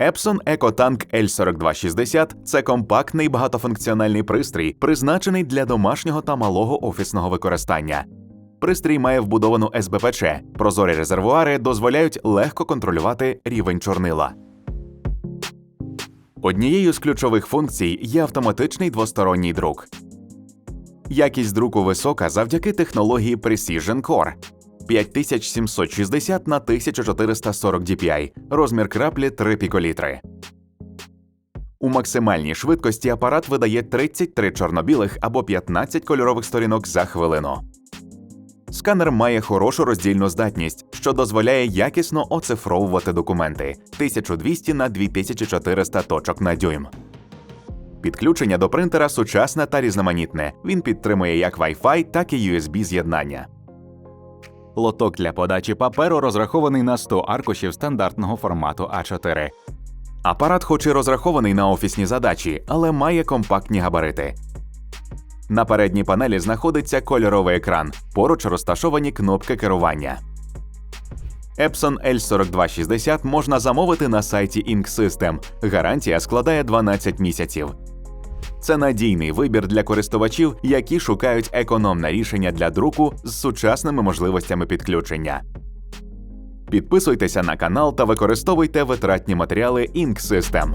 Epson EcoTank L4260 це компактний багатофункціональний пристрій, призначений для домашнього та малого офісного використання. Пристрій має вбудовану СБПЧ. Прозорі резервуари дозволяють легко контролювати рівень чорнила. Однією з ключових функцій є автоматичний двосторонній друк. Якість друку висока завдяки технології Precision Core 5760 на 1440 dpi, розмір краплі 3 піколітри. У максимальній швидкості апарат видає 33 чорно-білих або 15 кольорових сторінок за хвилину. Сканер має хорошу роздільну здатність, що дозволяє якісно оцифровувати документи 1200 на 2400 точок на дюйм. Підключення до принтера сучасне та різноманітне. Він підтримує як Wi-Fi, так і USB з'єднання. Лоток для подачі паперу розрахований на 100 аркушів стандартного формату А4. Апарат хоч і розрахований на офісні задачі, але має компактні габарити. На передній панелі знаходиться кольоровий екран, поруч розташовані кнопки керування. Epson L4260 можна замовити на сайті Ink System. Гарантія складає 12 місяців. Це надійний вибір для користувачів, які шукають економне рішення для друку з сучасними можливостями підключення. Підписуйтеся на канал та використовуйте витратні матеріали Ink System.